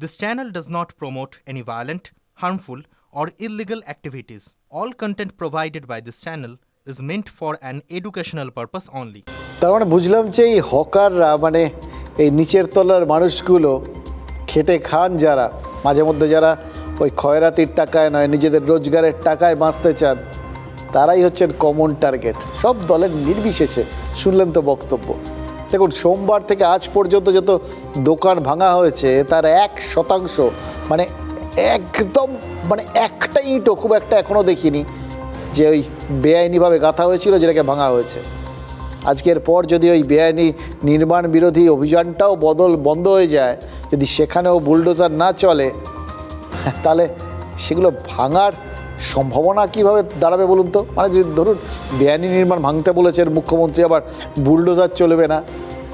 This channel does not promote any violent, harmful, or illegal activities. All content provided by this channel is meant for an educational purpose only. তার মানে বুঝলাম যে এই হকাররা মানে এই নিচের তলার মানুষগুলো খেটে খান যারা মাঝে মধ্যে যারা ওই খয়রাতির টাকায় নয় নিজেদের রোজগারের টাকায় বাঁচতে চান তারাই হচ্ছেন কমন টার্গেট সব দলের নির্বিশেষে শুনলেন তো বক্তব্য দেখুন, সোমবার থেকে আজ পর্যন্ত যত দোকান ভাঙা হয়েছে, তার এক শতাংশ মানে একদম মানে একটা ইঁটও খুব একটা এখনও দেখিনি যে ওই বেআইনিভাবে গাঁথা হয়েছিল, যেটাকে ভাঙা হয়েছে। আজকের পর যদি ওই বেআইনি নির্মাণ বিরোধী অভিযানটাও বদল, বন্ধ হয়ে যায়, যদি সেখানেও বুলডোজার না চলে, তাহলে সেগুলো ভাঙার সম্ভাবনা কীভাবে দাঁড়াবে বলুন তো? মানে যদি ধরুন, বেআইনি নির্মাণ ভাঙতে বলেছেন, মুখ্যমন্ত্রী আবার বুলডোজার চলবে না।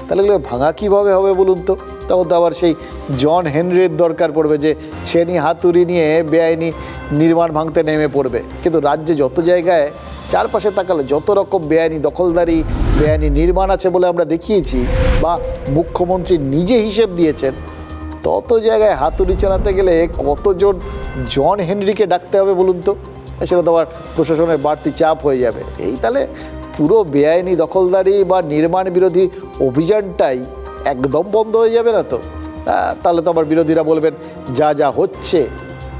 তাহলে এগুলো ভাঙা কীভাবে হবে বলুন তো? তখন তো আবার সেই জন হেনরির দরকার পড়বে যে ছেনি হাতুড়ি নিয়ে বেআইনি নির্মাণ ভাঙতে নেমে পড়বে। কিন্তু রাজ্যে যত জায়গায় চারপাশে তাকালে যত রকম বেআইনি দখলদারি, বেআইনি নির্মাণ আছে বলে আমরা দেখিয়েছি বা মুখ্যমন্ত্রী নিজে হিসেব দিয়েছেন, তত জায়গায় হাতুড়ি চালাতে গেলে কতজন জন হেনরিকে ডাকতে হবে বলুন তো? সেটা তো আবার প্রশাসনের বাড়তি চাপ হয়ে যাবে। এই তাহলে পুরো বেআইনি দখলদারি বা নির্মাণ বিরোধী অভিযানটাই একদম বন্ধ হয়ে যাবে না তো? তাহলে তো আবার বিরোধীরা বলবেন, যা যা হচ্ছে,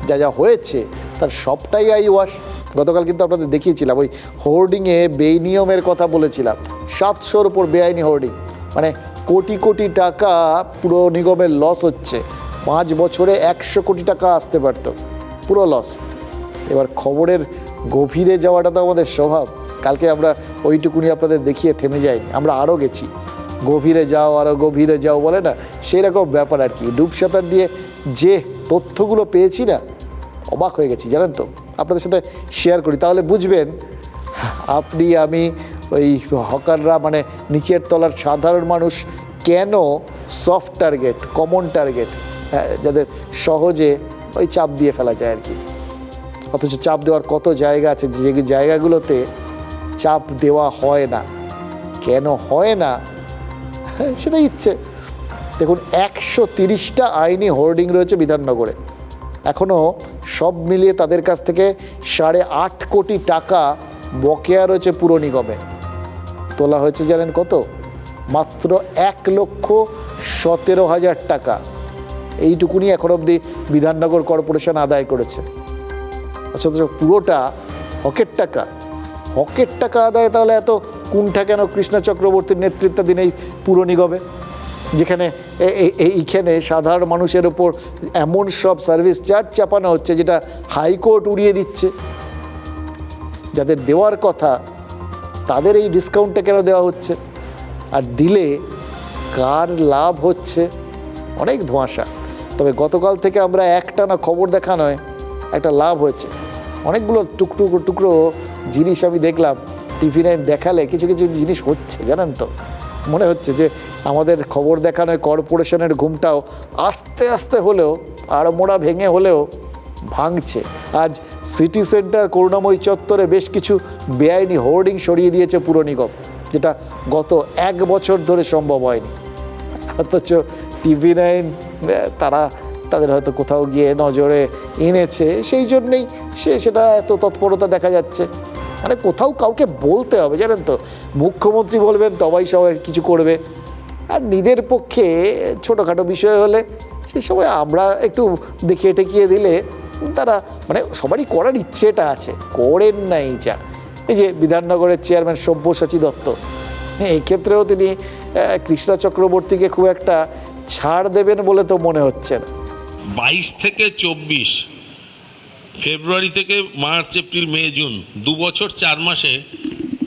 যা যা হয়েছে, তার সবটাই আই ওয়াশ গতকাল কিন্তু আপনাদের দেখিয়েছিলাম, ওই হোর্ডিংয়ে বেনিয়মের কথা বলেছিলাম। সাতশোর ওপর বেআইনি হোর্ডিং। মানে কোটি কোটি টাকা পুরো নিগমের লস হচ্ছে। পাঁচ বছরে একশো কোটি টাকা আসতে পারত। পুরো লস এবার খবরের গভীরে যাওয়াটা তো আমাদের স্বভাব। কালকে আমরা ওইটুকুনি আপনাদের দেখিয়ে থেমে যাইনি আমরা আরও গেছি। গভীরে যাও আরও গভীরে যাও বলে না সেই রকম ব্যাপার আর কি। ডুব সাঁতার দিয়ে যে তথ্যগুলো পেয়েছি না, অবাক হয়ে গেছি, জানেন তো? আপনাদের সাথে শেয়ার করি। তাহলে বুঝবেন, আপনি, আমি, ওই হকাররা মানে নিচের তলার সাধারণ মানুষ, কেন সফট টার্গেট কমন টার্গেট যাদের সহজে ওই চাপ দিয়ে ফেলা যায় আর কি। অথচ চাপ দেওয়ার কত জায়গা আছে, যে জায়গাগুলোতে চাপ দেওয়া হয় না। কেন হয় না? সেটা ইচ্ছে দেখুন, একশো তিরিশটা আইনি হোর্ডিং রয়েছে বিধাননগরে। এখনও সব মিলিয়ে তাদের কাছ থেকে সাড়ে আট কোটি টাকা বকেয়া রয়েছে পুর নিগমে। তোলা হয়েছে জানেন কত? মাত্র এক লক্ষ সতেরো হাজার টাকা। এইটুকুনি এখন অবধি বিধাননগর কর্পোরেশন আদায় করেছে। আচ্ছা পুরোটা হকের টাকা। হকের টাকা আদায় তাহলে এত কুণ্ঠা কেন কৃষ্ণা চক্রবর্তীর নেতৃত্বাধীন এই পুর নিগমে? যেখানে এইখানে সাধারণ মানুষের ওপর এমন সব সার্ভিস চার্জ চাপানো হচ্ছে যেটা হাইকোর্ট উড়িয়ে দিচ্ছে। যাদের দেওয়ার কথা তাদের এই ডিসকাউন্টটা কেন দেওয়া হচ্ছে? আর দিলে কার লাভ হচ্ছে? অনেক ধোঁয়াশা। তবে গতকাল থেকে আমরা একটা না খবর দেখা নয়, একটা লাভ হয়েছে। অনেকগুলো টুকরো টুকরো জিনিস আমি দেখলাম টিভি নাইন দেখালে কিছু কিছু জিনিস হচ্ছে, জানেন তো? মনে হচ্ছে যে আমাদের খবর দেখানোয় কর্পোরেশনের ঘুমটাও আস্তে আস্তে হলেও, আর মোড়া ভেঙে হলেও ভাঙছে। আজ সিটি সেন্টার করুণাময়ী চত্বরে বেশ কিছু বেআইনি হোর্ডিং সরিয়ে দিয়েছে পুর নিগম, যেটা গত এক বছর ধরে সম্ভব হয়নি। অথচ টিভি নাইন তারা তাদের হয়তো কোথাও গিয়ে নজরে এনেছে। সেই জন্যেই সে সেটা এত তৎপরতা দেখা যাচ্ছে। মানে কোথাও কাউকে বলতে হবে, জানেন তো? মুখ্যমন্ত্রী বলবেন, তবাই সবাই কিছু করবে। আর নিজের পক্ষে ছোটোখাটো বিষয় হলে সে সময় আমরা একটু দেখিয়ে টেকিয়ে দিলে তারা মানে সবারই করার ইচ্ছেটা আছে। করেন নাই যা। এই যে বিধাননগরের চেয়ারম্যান সব্যসাচী দত্ত, এই ক্ষেত্রেও তিনি কৃষ্ণা চক্রবর্তীকে খুব একটা ছাড় দেবেন বলে তো মনে হচ্ছে না। বাইশ থেকে চব্বিশ, ফেব্রুয়ারি থেকে মার্চ, এপ্রিল, মে, জুন, দু বছর চার মাসে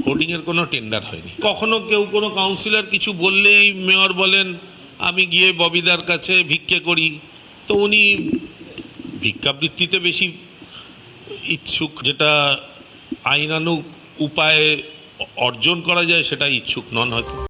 হোর্ডিংয়ের কোনো টেন্ডার হয়নি। কখনো কেউ কোনো কাউন্সিলর কিছু বললেই মেয়র বলেন, আমি গিয়ে ববিদার কাছে ভিক্ষে করি। তো উনি ভিক্ষাবৃত্তিতে বেশি ইচ্ছুক, যেটা আইনানুগ উপায়ে অর্জন করা যায় সেটা ইচ্ছুক নন হয়তো।